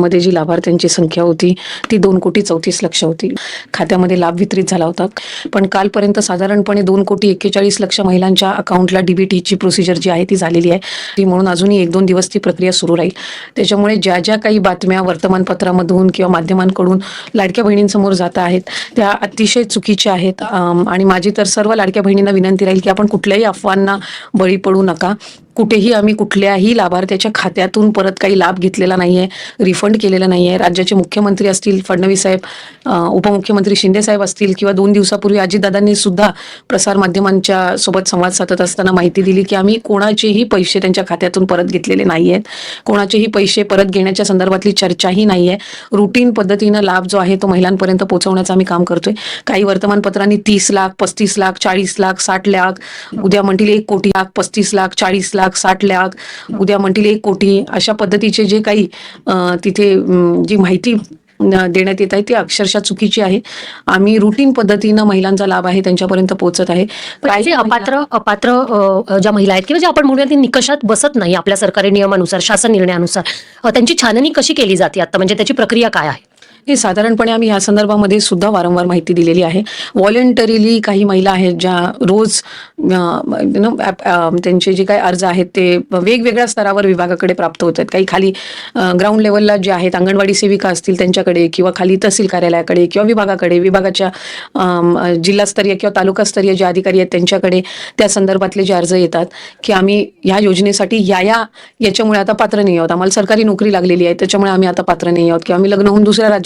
मध्ये जी लाभार्थ्यांची संख्या होती ती दोन कोटी चौतीस लक्ष होती. खात्यामध्ये लाभ वितरित झाला होता. पण कालपर्यंत साधारणपणे दोन कोटी एक्केचाळीस लक्ष महिलांच्या अकाउंटला डीबीटीची प्रोसिजर जी आहे ती झालेली आहे. ती म्हणून अजूनही एक दोन दिवस ती प्रक्रिया सुरू राहील. त्याच्यामुळे ज्या ज्या काही बातम्या वर्तमानपत्रामधून किंवा माध्यमांकडून लाडक्या बहिणींसमोर जात आहेत त्या अतिशय चुकीच्या आहेत. आणि माझी तर सर्व लाडक्या बहिणींना विनंती राहील की आपण कुठल्याही अफवांना बळी पडू नका. कुठेही आम्ही कुठल्याही लाभार्थ्याच्या खात्यातून परत काही लाभ घेतलेला नाही आहे रिफंड केलेला नाही आहे राज्याचे मुख्यमंत्री असतील फडणवीस साहेब उपमुख्यमंत्री शिंदे साहेब असतील किंवा दोन दिवसापूर्वी अजितदादांनी सुद्धा प्रसारमाध्यमांच्या सोबत संवाद साधत असताना माहिती दिली की आम्ही कोणाचेही पैसे त्यांच्या खात्यातून परत घेतलेले नाही आहेत कोणाचेही पैसे परत घेण्याच्या संदर्भातली चर्चाही नाही आहे रुटीन पद्धतीनं लाभ जो आहे तो महिलांपर्यंत पोहोचवण्याचं आम्ही काम करतोय. काही वर्तमानपत्रांनी तीस लाख पस्तीस लाख चाळीस लाख साठ लाख उद्या म्हणतील एक कोटी लाख पस्तीस लाख चाळीस लाख साठ लाख उद्या म्हणतील एक कोटी अशा पद्धतीचे जे काही तिथे जी माहिती देण्यात येत आहे ती अक्षरशः चुकीची आहे. आम्ही रुटीन पद्धतीनं महिलांचा लाभ आहे त्यांच्यापर्यंत पोहोचत आहे. काही अपात्र अपात्र ज्या महिला आहेत किंवा ज्या आपण म्हणूया ती निकषात बसत नाही आपल्या सरकारी नियमानुसार शासन निर्णयानुसार. त्यांची छाननी कशी केली जाते आता? म्हणजे त्याची प्रक्रिया काय आहे? हे साधारणपणे आम्ही या संदर्भामध्ये सुद्धा वारंवार माहिती दिलेली आहे. व्हॉलेंटरीली काही महिला आहेत ज्या रोज त्यांचे जे काही अर्ज आहेत ते वेगवेगळ्या स्तरावर विभागाकडे प्राप्त होत आहेत. काही खाली ग्राउंड लेवलला जे आहेत अंगणवाडी सेविका असतील त्यांच्याकडे किंवा खाली तहसील कार्यालयाकडे किंवा विभागाकडे विभागाच्या जिल्हास्तरीय किंवा तालुकास्तरीय जे अधिकारी आहेत त्यांच्याकडे त्या संदर्भातले जे अर्ज येतात की आम्ही ह्या योजनेसाठी या या याच्यामुळे आता पात्र नाही आहोत. आम्हाला सरकारी नोकरी लागलेली आहे त्याच्यामुळे आम्ही आता पात्र नाही आहोत. किंवा आम्ही लग्न होऊन दुसऱ्या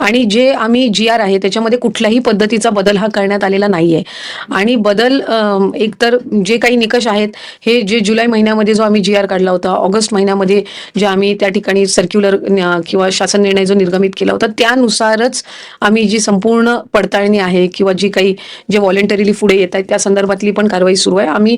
आणि जे आम्ही जी आर आहे त्याच्यामध्ये कुठल्याही पद्धतीचा बदल हा करण्यात आलेला नाहीये. आणि बदल एकतर जे काही निकष आहेत हे जे जुलै महिन्यामध्ये जो आम्ही जी आर काढला होता ऑगस्ट महिन्यामध्ये जे आम्ही त्या ठिकाणी सर्क्युलर किंवा शासन निर्णय जो निर्गमित केला होता त्यानुसारच आम्ही जी संपूर्ण पडताळणी आहे किंवा जी काही जे व्हॉलेंटरीली पुढे येत आहेत त्या संदर्भातली पण कारवाई सुरू आहे. आम्ही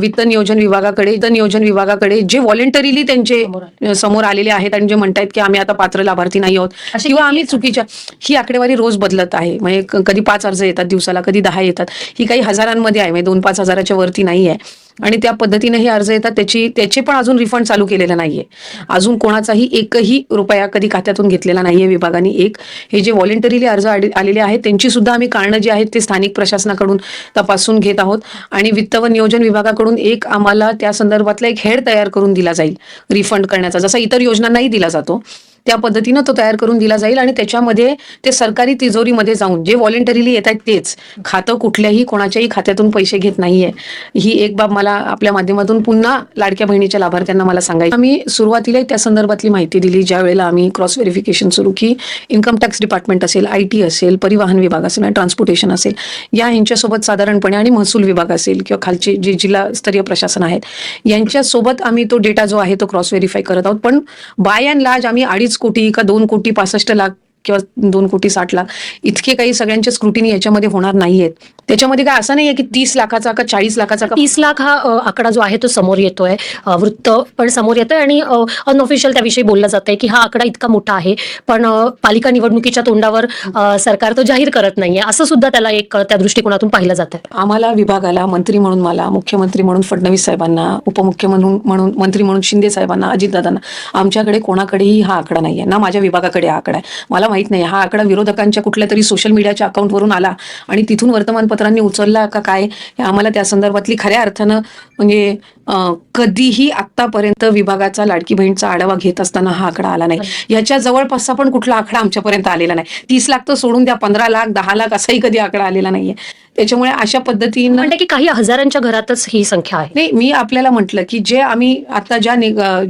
वित्त नियोजन विभागाकडे वित्त नियोजन विभागाकडे जे व्हॉलेंटरीली त्यांचे समोर आलेले आहेत आणि जे म्हणतायत की आम्ही आता पात्र लाभार्थी नाही आहोत किंवा आम्ही चुकीच्या ही आकडेवारी रोज बदलत आहे. म्हणजे कधी पाच अर्ज येतात दिवसाला कधी दहा येतात. ही काही हजारांमध्ये आहे. म्हणजे दोन पाच हजाराच्या वरती नाही आहे. आणि त्या पद्धतीने हे अर्ज येतात त्याची त्याचे पण अजून रिफंड चालू केलेला नाहीये. अजून कोणाचाही एकही रुपया कधी खात्यातून घेतलेला नाहीये विभागाने. एक हे जे व्हॉलेंटरीली अर्ज आलेले आहेत त्यांची सुद्धा आम्ही कारणं जी आहेत ते स्थानिक प्रशासनाकडून तपासून घेत आहोत. आणि वित्त व नियोजन विभागाकडून एक आम्हाला त्या संदर्भातला एक हेड तयार करून दिला जाईल रिफंड करण्याचा. जसा इतर योजनांनाही दिला जातो त्या पद्धतीनं तो तयार करून दिला जाईल आणि त्याच्यामध्ये ते सरकारी तिजोरीमध्ये जाऊन जे व्हॉलेंटरीली येत आहेत तेच. खातं कुठल्याही कोणाच्याही खात्यातून पैसे घेत नाहीये. ही एक बाब मला आपल्या माध्यमातून पुन्हा लाडक्या बहिणीच्या लाभार्थ्यांना मला सांगायचं. आम्ही सुरुवातीला त्या संदर्भातली माहिती दिली ज्या वेळेला आम्ही क्रॉस व्हेरिफिकेशन सुरू की इन्कम टॅक्स डिपार्टमेंट असेल आय टी असेल परिवहन विभाग असेल आणि ट्रान्सपोर्टेशन असेल या यांच्यासोबत साधारणपणे आणि महसूल विभाग असेल किंवा खालचे जे जिल्हास्तरीय प्रशासन आहेत यांच्यासोबत आम्ही तो डेटा जो आहे तो क्रॉस व्हेरीफाय करत आहोत. पण बाय अँड लार्ज आम्ही अडीच कोटी का दोन कोटी पासष्ट लाख किंवा दोन कोटी साठ लाख इतके काही सगळ्यांचे स्क्रुटिनी याच्यामध्ये होणार नाहीयेत. त्याच्यामध्ये काय असं नाहीये की तीस लाखाचा का चाळीस लाखाचा का तीस लाख हा आकडा जो आहे तो समोर येतोय. वृत्त पण समोर येतोय आणि अनऑफिशियल त्याविषयी बोललं जातंय की हा आकडा इतका मोठा आहे. पण पालिका निवडणुकीच्या तोंडावर सरकार तो जाहीर करत नाहीये. असं सुद्धा त्याला एक त्या दृष्टिकोनातून पाहिलं जातं आम्हाला विभागाला मंत्री म्हणून मला मुख्यमंत्री म्हणून फडणवीस साहेबांना उपमुख्यमंत्री म्हणून म्हणून मंत्री म्हणून शिंदे साहेबांना अजितदादांना आमच्याकडे कोणाकडेही हा आकडा नाहीये. ना माझ्या विभागाकडे हा आकडा आहे. मला माहीत नाही. हा आकडा विरोधकांच्या कुठल्या तरी सोशल मीडियाच्या अकाउंटवरून आला आणि तिथून वर्तमानपत्रांनी उचलला का काय हे आम्हाला त्या संदर्भातली खऱ्या अर्थानं म्हणजे कधीही आतापर्यंत विभागाचा लाडकी बहीणचा आढावा घेत असताना हा आकडा आला नाही. याच्या जवळपासचा पण कुठला आकडा आमच्यापर्यंत आलेला नाही. तीस लाख तर सोडून द्या पंधरा लाख दहा लाख असाही कधी आकडा आलेला नाहीये. त्याच्यामुळे अशा पद्धतीनं म्हणते की काही हजारांच्या घरातच ही संख्या आहे. नाही मी आपल्याला म्हटलं की जे आम्ही आता ज्या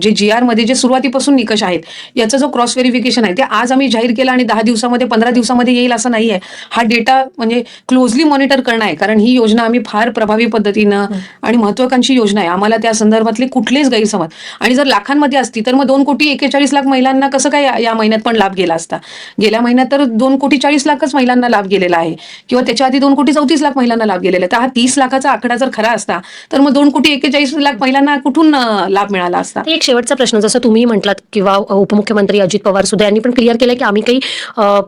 जे जी आरमध्ये जे सुरुवातीपासून निकष आहेत याचा जो क्रॉस व्हेरिफिकेशन आहे ते आज आम्ही जाहीर केला आणि दहा दिवसामध्ये पंधरा दिवसामध्ये येईल असं नाही आहे. हा डेटा म्हणजे क्लोजली मॉनिटर करणं आहे कारण ही योजना आम्ही फार प्रभावी पद्धतीनं आणि महत्वाकांक्षी योजना आहे. आम्हाला त्या संदर्भातले कुठलेच गैरसमज आणि जर लाखांमध्ये असती तर मग दोन कोटी एकेचाळीस लाख महिलांना कसं काय या- या महिन्यात पण लाभ गेला असता? गेल्या महिन्यात तर दोन कोटी चाळीस लाखच महिलांना लाभ गेलेला आहे. किंवा त्याच्या आधी दोन कोटी चौतीस पंचवीस लाख महिलांना लाभ गेलेला आहे. तर हा तीस लाखाचा आकडा जर खरा असता तर मग दोन कोटी एक्केचाळीस लाख महिलांना कुठून लाभ मिळाला असता? एक शेवटचा प्रश्न जसं तुम्ही म्हटलात किंवा उपमुख्यमंत्री अजित पवार सुद्धा यांनी पण क्लिअर केलं की आम्ही काही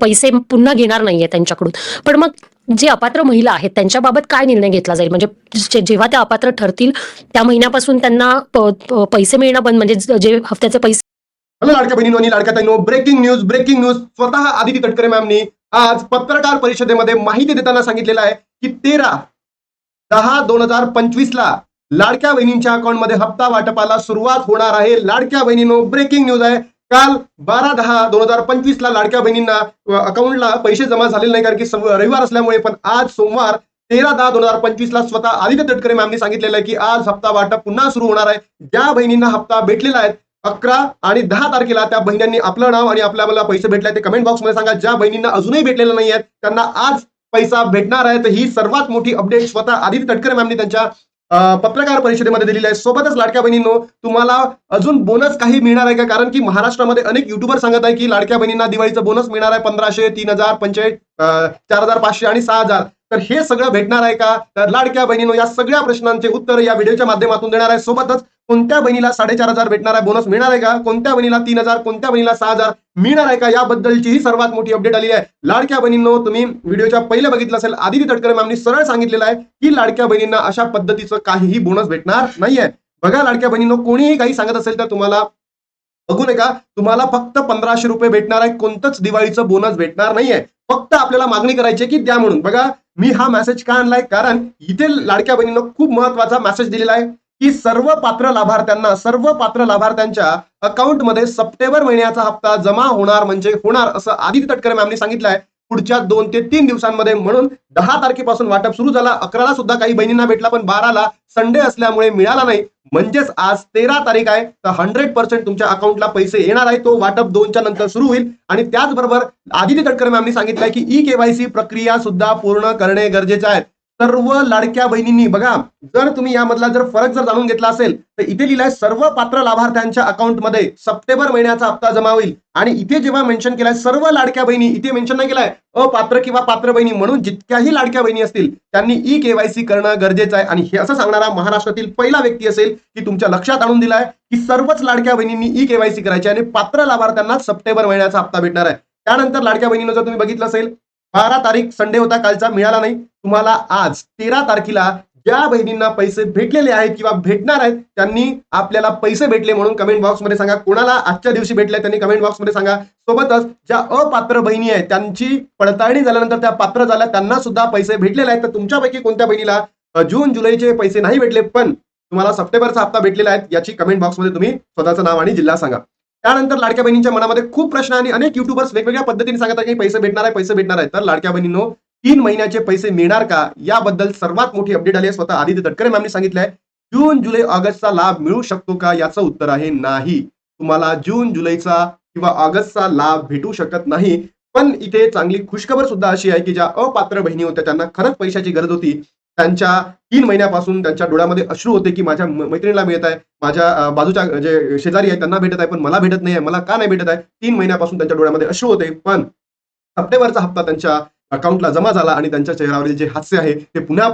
पैसे पुन्हा घेणार नाहीये त्यांच्याकडून. पण मग जे अपात्र महिला आहेत त्यांच्याबाबत काय निर्णय घेतला जाईल? म्हणजे जे- जेव्हा त्या अपात्र ठरतील त्या महिन्यापासून त्यांना पैसे मिळणं बंद म्हणजे ज- हफ्त्याचे पैसे हॅलो लाडक्या बहिणीनो आणि लाडक्या ताईनो ब्रेकिंग न्यूज ब्रेकिंग न्यूज स्वतः आदिती तटकरे मॅमनी आज पत्रकार परिषदेमध्ये माहिती देताना सांगितलेलं आहे की तेरा दहा दोन हजार पंचवीस ला लाडक्या बहिणींच्या अकाउंटमध्ये हप्ता वाटपाला सुरुवात होणार आहे. लाडक्या बहिणीनो ब्रेकिंग न्यूज आहे. काल बारा दहा दोन हजार पंचवीस ला लाडक्या बहिणींना अकाउंटला पैसे जमा झालेले नाही कारण की रविवार असल्यामुळे पण आज सोमवार तेरा दहा दोन हजार पंचवीस ला स्वतः आदित्य तटकरे मॅमनी सांगितलेलं आहे की आज हप्ता वाटप पुन्हा सुरू होणार आहे. ज्या बहिणींना हप्ता भेटलेला आहे अकरा आणि दहा तारखेला त्या बहिणींनी आपलं नाव आणि आपल्याला पैसे भेटले ते कमेंट बॉक्समध्ये सांगा. ज्या बहिणींना अजूनही भेटलेलं नाही आहेत त्यांना आज पैसा भेटणार आहे. तर ही सर्वात मोठी अपडेट स्वतः आदित्य तटकरे मॅमनी त्यांच्या पत्रकार परिषदेमध्ये दिलेली आहे. सोबतच लाडक्या बहिणींनो तुम्हाला अजून बोनस काही मिळणार आहे का? कारण की महाराष्ट्रामध्ये अनेक युट्यूबर सांगत आहे की लाडक्या बहिणींना दिवाळीचं बोनस मिळणार आहे. पंधराशे तीन हजार पंचायत चार हजार पाचशे आणि सहा हजार तर हे सगळं भेटणार आहे का? तर लाडक्या बहिणीनो या सगळ्या प्रश्नांचे उत्तर या व्हिडिओच्या माध्यमातून देणार आहे. सोबतच कोणत्या बहिणीला साडेचार हजार भेटणार आहे बोनस मिळणार आहे का? कोणत्या बहिणीला तीन हजार कोणत्या बहिणीला सहा हजार मिळणार आहे का? याबद्दलची ही सर्वात मोठी अपडेट आली आहे. लाडक्या बहिणींनो तुम्ही व्हिडिओच्या पहिले बघितलं असेल आदिती तटकरे मॅमनी सरळ सांगितलेलं आहे की लाडक्या बहिणींना अशा पद्धतीचं काहीही बोनस भेटणार नाहीये. बघा लाडक्या बहिणींनो कोणीही काही सांगत असेल तर तुम्हाला बघू नका. तुम्हाला फक्त पंधराशे रुपये भेटणार आहे. कोणतंच दिवाळीचं बोनस भेटणार नाहीये. फक्त आपल्याला मागणी करायची की द्या म्हणून. बघा मी हा मेसेज का आणलाय? कारण इथे लाडक्या बहिणीनं खूप महत्त्वाचा मेसेज दिलेला आहे. की सर्व पात्र लाभार्थ्यांना सर्व पात्र लाभार्थ्यांच्या अकाउंटमध्ये सप्टेंबर महिन्याचा हप्ता जमा होणार म्हणजे होणार असं आदित्य तटकरे मॅमनी सांगितलं आहे पुढच्या दोन ते तीन दिवसांमध्ये म्हणून दहा तारखेपासून वाटप सुरू झाला. अकराला सुद्धा काही बहिणींना भेटला पण बाराला संडे असल्यामुळे मिळाला नाही. म्हणजेच आज तेरा तारीख आहे तर हंड्रेड पर्सेंट तुमच्या अकाउंटला पैसे येणार आहे. तो वाटप दोनच्या नंतर सुरू होईल. आणि त्याचबरोबर आदित्य तटकरे मॅमनी सांगितलंय की ई केवायसी प्रक्रिया सुद्धा पूर्ण करणे गरजेचे आहे. सर्व लाडक्या बहिणींनी बघा जर तुम्ही यामधला जर फरक जर जाणून घेतला असेल तर इथे लिहिलाय सर्व पात्र लाभार्थ्यांच्या अकाउंटमध्ये सप्टेंबर महिन्याचा हप्ता जमा होईल. आणि इथे जेव्हा मेन्शन केलाय सर्व लाडक्या बहिणी इथे मेन्शन नाही केलाय अपात्र किंवा पात्र बहिणी म्हणून जितक्याही लाडक्या बहिणी असतील त्यांनी ई केवायसी करणं गरजेचं आहे. आणि हे असं सांगणारा महाराष्ट्रातील पहिला व्यक्ती असेल की तुमच्या लक्षात आणून दिलाय की सर्वच लाडक्या बहिणींनी ई केवायसी करायची आणि पात्र लाभार्थ्यांना सप्टेंबर महिन्याचा हप्ता भेटणार आहे. त्यानंतर लाडक्या बहिणीनं जर तुम्ही बघितलं असेल बारा तारीख संडे होता कालचा मिळाला नाही. तुम्हाला आज तेरा तारखेला ज्या बहिणींना पैसे भेटलेले आहेत किंवा भेटणार आहेत त्यांनी आपल्याला पैसे भेटले म्हणून कमेंट बॉक्समध्ये सांगा. कोणाला आजच्या दिवशी भेटले त्यांनी कमेंट बॉक्समध्ये सांगा. सोबतच ज्या अपात्र बहिणी आहेत त्यांची पडताळणी झाल्यानंतर त्या पात्र झाल्या त्यांना सुद्धा पैसे भेटलेले आहेत. तर तुमच्यापैकी कोणत्या बहिणीला जून जुलैचे पैसे नाही भेटले पण तुम्हाला सप्टेंबरचा हप्ता भेटलेला आहे याची कमेंट बॉक्समध्ये तुम्ही स्वतःचं नाव आणि जिल्हा सांगा. त्यानंतर लाडक्या बहिणींच्या मनामध्ये खूप प्रश्न आणि अनेक युट्यूबर्स वेगवेगळ्या पद्धतीने सांगतात की पैसे भेटणार आहे पैसे भेटणार आहे. तर लाडक्या बहिणींनो तीन महिन्याचे पैसे मिळणार का? याबद्दल सर्वात मोठी अपडेट आली आहे स्वतः आदित्य तटकरे मॅमनी सांगितलंय जून जुलै ऑगस्टचा लाभ मिळू शकतो का? याचं उत्तर आहे नाही. तुम्हाला जून जुलैचा किंवा ऑगस्टचा लाभ भेटू शकत नाही. पण इथे चांगली खुशखबर सुद्धा अशी आहे की ज्या अपात्र बहिणी होत्या त्यांना खरंच पैशाची गरज होती. त्यांच्या तीन महिन्यापासून त्यांच्या डोळ्यामध्ये अश्रू होते की माझ्या मैत्रिणीला मिळत आहे माझ्या बाजूच्या जे शेजारी आहे त्यांना भेटत आहे पण मला भेटत नाही आहे मला का नाही भेटत आहे? तीन महिन्यापासून त्यांच्या डोळ्यामध्ये अश्रू होते पण सप्टेंबरचा हप्ता त्यांच्या अकाउंटला जमा झाला आणि त्यांच्या चेहऱ्यावरील जे हास्य आहे ते पुन्हा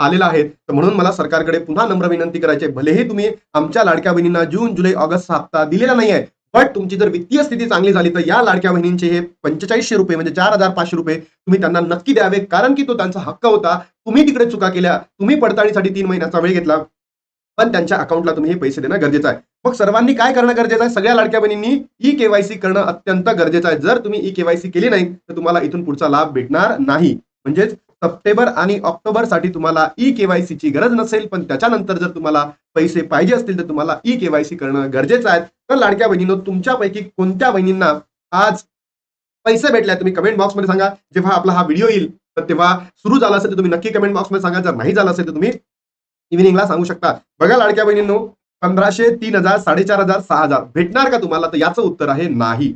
आलेलं आहे. तर म्हणून मला सरकारकडे पुन्हा नम्र विनंती करायची भलेही तुम्ही आमच्या लाडक्या बहिणींना जून जुलै ऑगस्टचा हप्ता दिलेला नाही आहे बट तुमची जर वित्तीय स्थिती चांगली झाली तर या लाडक्या बहिणींचे हे पंचेचाळीसशे रुपये म्हणजे चार हजार पाचशे रुपये तुम्ही त्यांना नक्की द्यावे कारण की तो त्यांचा हक्क होता. तुम्ही तिकडे चुका केल्या तुम्ही पडताळणीसाठी तीन महिन्याचा वेळ घेतला. पण त्यांच्या अकाउंटला तुम्ही हे पैसे देणं गरजेचं आहे. मग सर्वांनी काय करणं गरजेचं आहे? सगळ्या लाडक्या बहिणींनी ई केवायसी करणं अत्यंत गरजेचं आहे. जर तुम्ही ई केवायसी केली नाही तर तुम्हाला इथून पुढचा लाभ भेटणार नाही. म्हणजेच सप्टेंबर आणि ऑक्टोबरसाठी तुम्हाला ई केवायसी ची गरज नसेल पण त्याच्यानंतर जर तुम्हाला पैसे पाहिजे असतील तर तुम्हाला ई केवायसी करणं गरजेचं आहे. तर लाडक्या बहिणींनो तुमच्यापैकी कोणत्या बहिणींना आज पैसे भेटले तुम्ही कमेंट बॉक्समध्ये सांगा. जेव्हा आपला हा व्हिडिओ येईल तर तेव्हा सुरू झाला असेल तर तुम्ही नक्की कमेंट बॉक्समध्ये सांगा. जर नाही झालं असेल तर तुम्ही इव्हिनिंगला सांगू शकता. बघा लाडक्या बहिणींनो पंधराशे तीन हजार साडेचार हजार सहा हजार भेटणार का तुम्हाला? तर याचं उत्तर आहे नाही.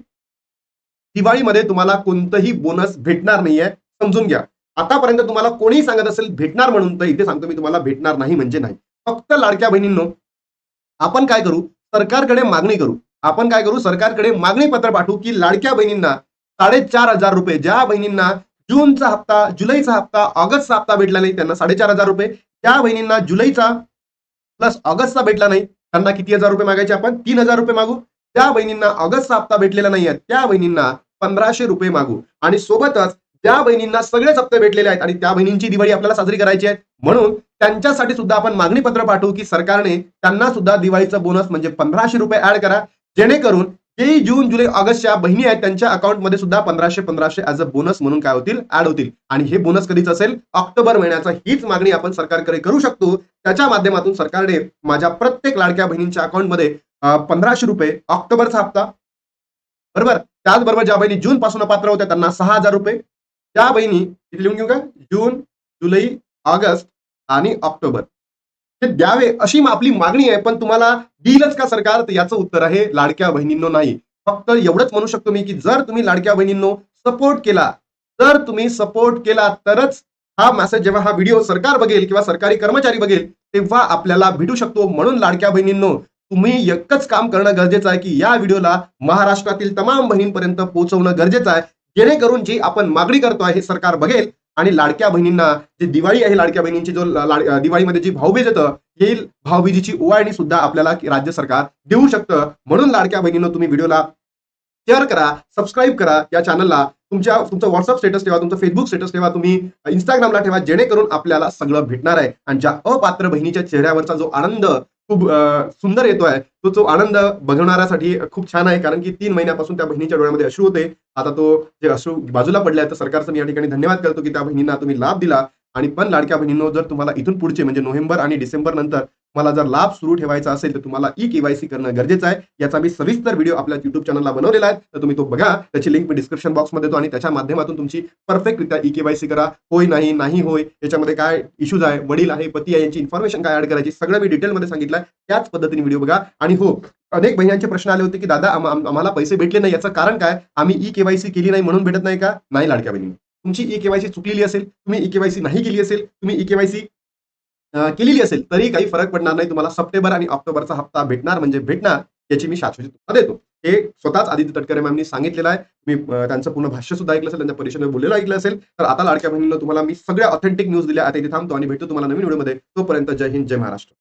दिवाळीमध्ये तुम्हाला कोणतंही बोनस भेटणार नाहीये. समजून घ्या. आतापर्यंत तुम्हाला कोणीही सांगत असेल भेटणार म्हणून तर इथे सांगतो मी तुम्हाला भेटणार नाही म्हणजे नाही. फक्त लाडक्या बहिणींनो आपण काय करू? सरकारकडे मागणी करू. आपण काय करू? सरकारकडे मागणी पत्र पाठवू की लाडक्या बहिणींना साडेचार हजार रुपये ज्या बहिणींना जूनचा हप्ता जुलैचा हप्ता ऑगस्टचा हप्ता भेटला नाही त्यांना साडेचार हजार रुपये. त्या बहिणींना जुलैचा प्लस ऑगस्टचा भेटला नाही त्यांना किती हजार रुपये मागायचे आपण? तीन हजार रुपये मागू. त्या बहिणींना ऑगस्टचा हप्ता भेटलेला नाहीये त्या बहिणींना पंधराशे रुपये मागू. आणि सोबतच त्या बहिणींना सगळेच हप्ते भेटलेले आहेत आणि त्या बहिणींची दिवाळी आपल्याला साजरी करायची आहे. म्हणून त्यांच्यासाठी सुद्धा आपण मागणी पत्र पाठवू की सरकारने त्यांना सुद्धा दिवाळीचं बोनस म्हणजे पंधराशे रुपये ऍड करा. जेणेकरून जे जून जुलै ऑगस्टच्या बहिणी आहेत त्यांच्या अकाउंटमध्ये सुद्धा पंधराशे पंधराशे ऍज अ बोनस म्हणून काय होतील? ऍड होतील. आणि हे बोनस कधीच असेल? ऑक्टोबर महिन्याचा हीच मागणी आपण सरकारकडे करू शकतो. त्याच्या माध्यमातून सरकारने माझ्या प्रत्येक लाडक्या बहिणींच्या अकाउंटमध्ये पंधराशे रुपये ऑक्टोबरचा हप्ता. बरोबर? त्याचबरोबर ज्या बहिणी जून पासून पात्र होत्या त्यांना सहा हजार रुपये. त्या बहिणी इथे लिहून घेऊ का? जून जुलै ऑगस्ट आणि ऑक्टोबर. हे द्यावे अशी आपली मागणी आहे पण तुम्हाला देईलच का सरकार? तर याचं उत्तर आहे लाडक्या बहिणींनो नाही. फक्त एवढंच म्हणू शकतो मी की जर तुम्ही लाडक्या बहिणींनो सपोर्ट केला जर तुम्ही सपोर्ट केला तरच हा मेसेज जेव्हा हा व्हिडिओ सरकार बघेल किंवा सरकारी कर्मचारी बघेल तेव्हा आपल्याला भेटू शकतो. म्हणून लाडक्या बहिणींनो तुम्ही एकच काम करणं गरजेचं आहे की या व्हिडिओला महाराष्ट्रातील तमाम बहिणींपर्यंत पोहोचवणं गरजेचं आहे. जेणेकरून जी आपण मागणी करतोय हे सरकार बघेल. आणि लाडक्या बहिणींना जी दिवाळी आहे लाडक्या बहिणींची जो दिवाळीमध्ये जी भाऊबीज येतं येईल भाऊबीजीची ओवाळणी सुद्धा आपल्याला राज्य सरकार देऊ शकतं. म्हणून लाडक्या बहिणीनं तुम्ही व्हिडिओला शेअर करा सबस्क्राईब करा या चॅनलला. तुमच्या तुमचं व्हॉट्सअप स्टेटस ठेवा तुमचं फेसबुक स्टेटस ठेवा तुम्ही इंस्टाग्रामला ठेवा जेणेकरून आपल्याला सगळं भेटणार आहे. आणि ज्या अपात्र बहिणीच्या चेहऱ्यावरचा जो आनंद खूप सुंदर सुंदर येतोय तो जो आनंद बघणाऱ्यासाठी खूप छान आहे. कारण की तीन महिन्यापासून त्या बहिणीच्या डोळ्यामध्ये अश्रू होते. आता तो जे अश्रू बाजूला पडले आहेत तर सरकारचं मी या ठिकाणी धन्यवाद करतो की त्या बहिणींना तुम्ही लाभ दिला. आणि पण लाडक्या बहिणींनो जर तुम्हाला इथून पुढचे म्हणजे नोव्हेंबर आणि डिसेंबर नंतर मला जर लाभ सुरू ठेवायचा असेल तर तुम्हाला ई केवायसी करणं गरजेचं आहे. याचा मी सविस्तर व्हिडिओ आपल्या युट्यूब चॅनलला बनवलेला आहे. तर तुम्ही तो बघा. त्याची लिंक मी डिस्क्रिप्शन बॉक्समध्ये देतो आणि त्याच्या माध्यमातून तुमची परफेक्टरित्या ई केवायसी करा. होय नाही नाही होय याच्यामध्ये काय इश्यूज आहे वडील आहे पती आहे यांची इन्फॉर्मेशन काय ऍड करायची सगळं मी डिटेलमध्ये सांगितलं आहे. त्याच पद्धतीने व्हिडिओ बघा. आणि हो अनेक बहिणांचे प्रश्न आले होते की दादा आम्हाला पैसे भेटले नाही. याचं कारण काय? आम्ही ई केवायसी केली नाही म्हणून भेटत नाही का? नाही लाडक्या बहिणी तुमची ई केवायसी चुकलेली असेल तुम्ही ई केवायसी नाही केली असेल तुम्ही ई केवायसी केलेली असेल तरी काही फरक पडणार नाही. तुम्हाला सप्टेंबर आणि ऑक्टोबरचा हप्ता भेटणार म्हणजे भेटणार याची मी शाश्वती तुम्हाला देतो. हे स्वतःच आदित्य तटकरे मॅमनी सांगितलेलं आहे. मी त्यांचं पूर्ण भाष्य सुद्धा ऐकलं असेल त्यांच्या परिषदेत बोललेलं ऐकलं असेल. तर आता लाडक्या बहिणीला तुम्हाला मी सगळ्या ऑथेंटिक न्यूज दिल्या. आता इथे थांबतो आणि भेटतो तुम्हाला नवीन व्हिडिओमध्ये. तोपर्यंत जय हिंद जय महाराष्ट्र.